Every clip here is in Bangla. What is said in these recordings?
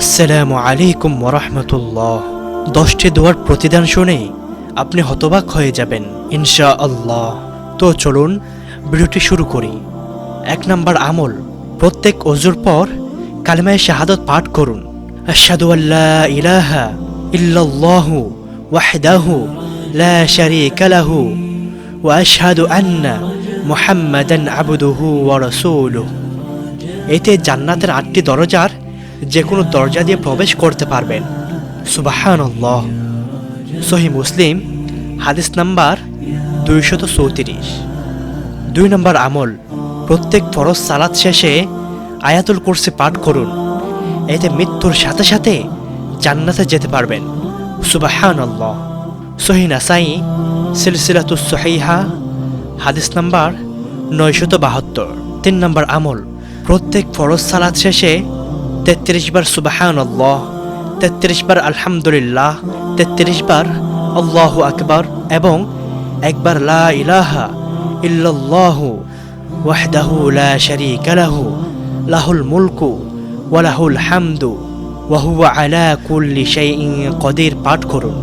আসসালামু আলাইকুম ওরহমতুল্লাহ। দশটি দোয়ার প্রতিদান শুনে আপনি হতবাক হয়ে যাবেন ইনশা আল্লাহ তো চলুন, ভিডিওটি শুরু করি। এক নম্বর আমল, প্রত্যেক অজুর পর কালিমায় শাহাদত পাঠ করুন। আশহাদু আল্লাহ ইলাহা ইল্লাল্লাহু ওয়াহদাহু লা শারীকা লাহু ওয়া আশহাদু আন্না মুহাম্মাদান আবদুহু ওয়া রাসূলুহু। এতে জান্নাতের আটটি দরজার যে কোনো দরজা দিয়ে প্রবেশ করতে পারবেন। সুবাহান সহি মুসলিম, হাদিস নাম্বার দুইশত চৌত্রিশ। দুই নম্বর আমল, প্রত্যেক ফরজ সালাদ শেষে আয়াতুল কুরসি পাঠ করুন। এতে মৃত্যুর সাথে সাথে জান্নাতে যেতে পারবেন। সুবাহান সহি নাসাই সিলসিলাতুস সহিহা, হাদিস নাম্বার নয়শত বাহাত্তর। তিন নম্বর আমল, প্রত্যেক ফরজ সালাদ শেষে তেত্রিশ বার সুবাহান আল্লাহ তেত্রিশ বার আলহামদুলিল্লাহ, তেত্রিশ বার আল্লাহ আকবার এবং একবার লা ইলাহা ইল্লাল্লাহু ওয়াহদাহু লা শারীকা লাহু, লাহুল মুলকু ওয়া লাহুল হামদু ওয়া হুয়া আলা কুল্লি শাইইন কদির, পাঠ করুন।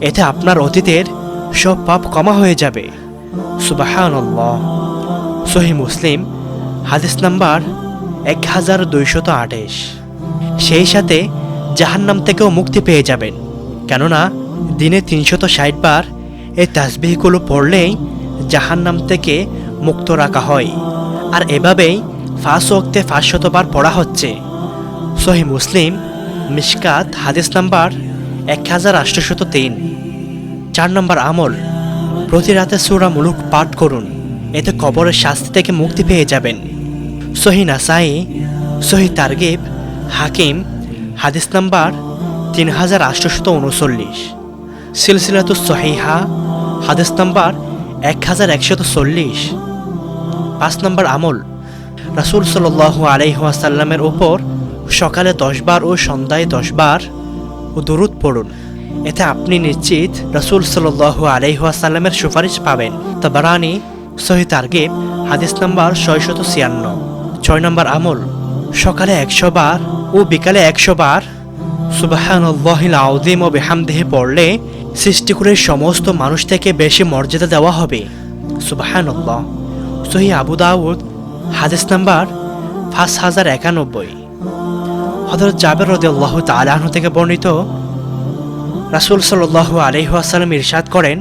এতে আপনার অতীতের সব পাপ ক্ষমা হয়ে যাবে। সুবাহানল্লাহ। সহি মুসলিম, হাদিস নাম্বার এক হাজার দুইশত আঠাশ। সেই সাথে জাহান্নাম থেকেও মুক্তি পেয়ে যাবেন। কেননা দিনে তিনশত ষাট বার এই তাসবিহগুলো পড়লেই জাহান্নাম থেকে মুক্ত রাখা হয়। আর এভাবেই ফাঁস ওক্তে ফাঁসশতবার পড়া হচ্ছে। সহি মুসলিম, মিশকাত, হাদিস নাম্বার এক হাজার আটশোশত তিন। চার নম্বর আমল, প্রতি রাতে সুরা মুলুক পাঠ করুন। এতে কবরের শাস্তি থেকে মুক্তি পেয়ে যাবেন। সহি নাসাই, সহি তারগিব, হাকিম, হাদিস নাম্বার তিন হাজার আটশোশত উনচল্লিশ। সিলসিলাতু সহিহা, হাদিস নাম্বার এক হাজার একশত চল্লিশ। পাঁচ নম্বর আমল, রাসুল সাল আলাইহাসাল্লামের ওপর সকালে দশবার ও সন্ধ্যায় দশবার ও দরুদ পড়ুন। এতে আপনি নিশ্চিত রসুল সাল আলাইহাসাল্লামের সুপারিশ পাবেন। তাবারানি, সহি তারগিব, হাদিস নাম্বার ছয়শত ছিয়ান্ন। ছয় নম্বর আমল, সকালে একশো বার ও বিকালে একশো বার। সুবাহান আউদিম ও বেহামদেহে পড়লে সৃষ্টিকুরের সমস্ত মানুষ থেকে বেশি মর্যাদা দেওয়া হবে। সুবাহান সহি আবু দাউদ, হাদিস নাম্বার পাঁচ হাজার একানব্বই। হজরত জাবের রদি আল্লাহ তালাহ থেকে বর্ণিত, রাসুল সাল্লাহ আলহাসাল্লাম ইরশাদ করেন,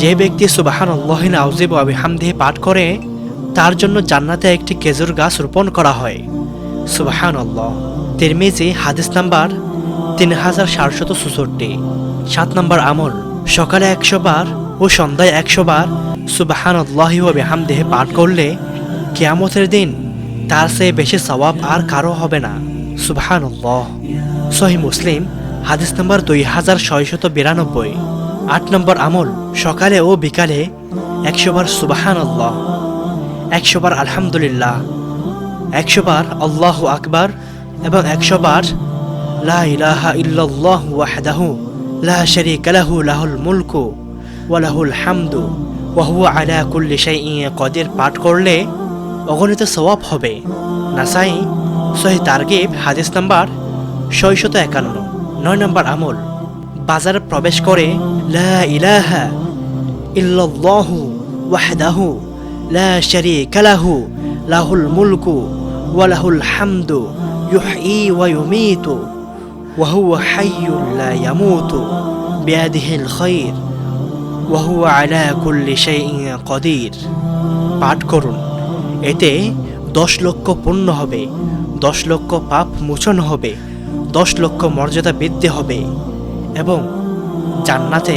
যে ব্যক্তি সুবাহান আল্লাহিন আউজিব আবিহামদিহে পাঠ করে তার জন্য জান্নাতে একটি খেজুর গাছ রোপণ করা হয়। সুবাহান আল্লাহ তিরমিজি, হাদিস নাম্বার তিন হাজার সাতশত চৌষট্টি সাত নম্বর আমল, সকালে একশো বার ও সন্ধ্যায় একশো বার সুবাহান আল্লাহি ও বেহামদেহে পাঠ করলে কেয়ামতের দিন তার চেয়ে বেশি সওয়াব আর কারও হবে না। সুবাহান সহি মুসলিম, হাদিস নম্বর দুই হাজার ছয়শত বিরানব্বই। আট নম্বর আমল, সকালে ও বিকালে একশো বার সুবাহান আল্লাহ একশো বার আলহামদুলিল্লাহ একশো বার আল্লাহ আকবার এবং একশো বার লা লাহু, লাহুল মুলকু হামদু কদির। পাঠ করলে অগণিত সওয়াব হবে। নাসাই সহি তারগিব, হাদিস নাম্বার ছয়শত একান্ন, নয় নম্বর আমল। বাজারে প্রবেশ করে লা ইলাহা ওয়াহদাহু লা শারীকা লাহু, লাহুল মুলকু ওয়া লাহুল হামদু ইউহয়ী ওয়া ইউমীতু ওয়া হুয়া হাইয়্যুন লা ইয়ামুতু বিয়াদিহিল খায়র ওয়া হুয়া আলা কুল্লি শাইইন কদির পাঠ করুন। এতে দশ লক্ষ পূর্ণ হবে, দশ লক্ষ পাপ মোচন হবে, দশ লক্ষ মর্যাদা বৃদ্ধি হবে এবং জান্নাতে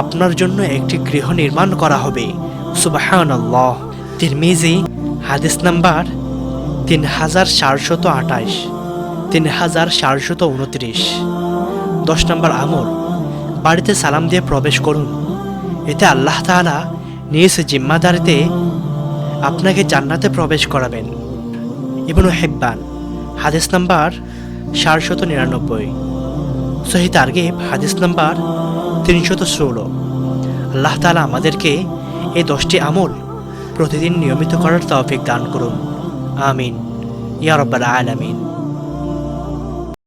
আপনার জন্য একটি গৃহ নির্মাণ করা হবে। সুবাহান আল্লাহ তিরমিজি, হাদিস নাম্বার তিন হাজার চারশত আঠাশ তিন হাজার চারশত উনত্রিশ। দশ নম্বর আমল, বাড়িতে সালাম দিয়ে প্রবেশ করুন। এতে আল্লাহ তাআলা নিজ জিম্মাদারিতে আপনাকে জান্নাতে প্রবেশ করাবেন। ইবনু হেব্বান, হাদিস নাম্বার চারশত নিরানব্বই। সহি তারগিব, হাদিস নাম্বার তিনশত ষোলো। আল্লাহ তালা আমাদেরকে এই দশটি আমল প্রতিদিন নিয়মিত করার তৌফিক দান করুন। আমিন। ইয়ারব্বাল আলামিন।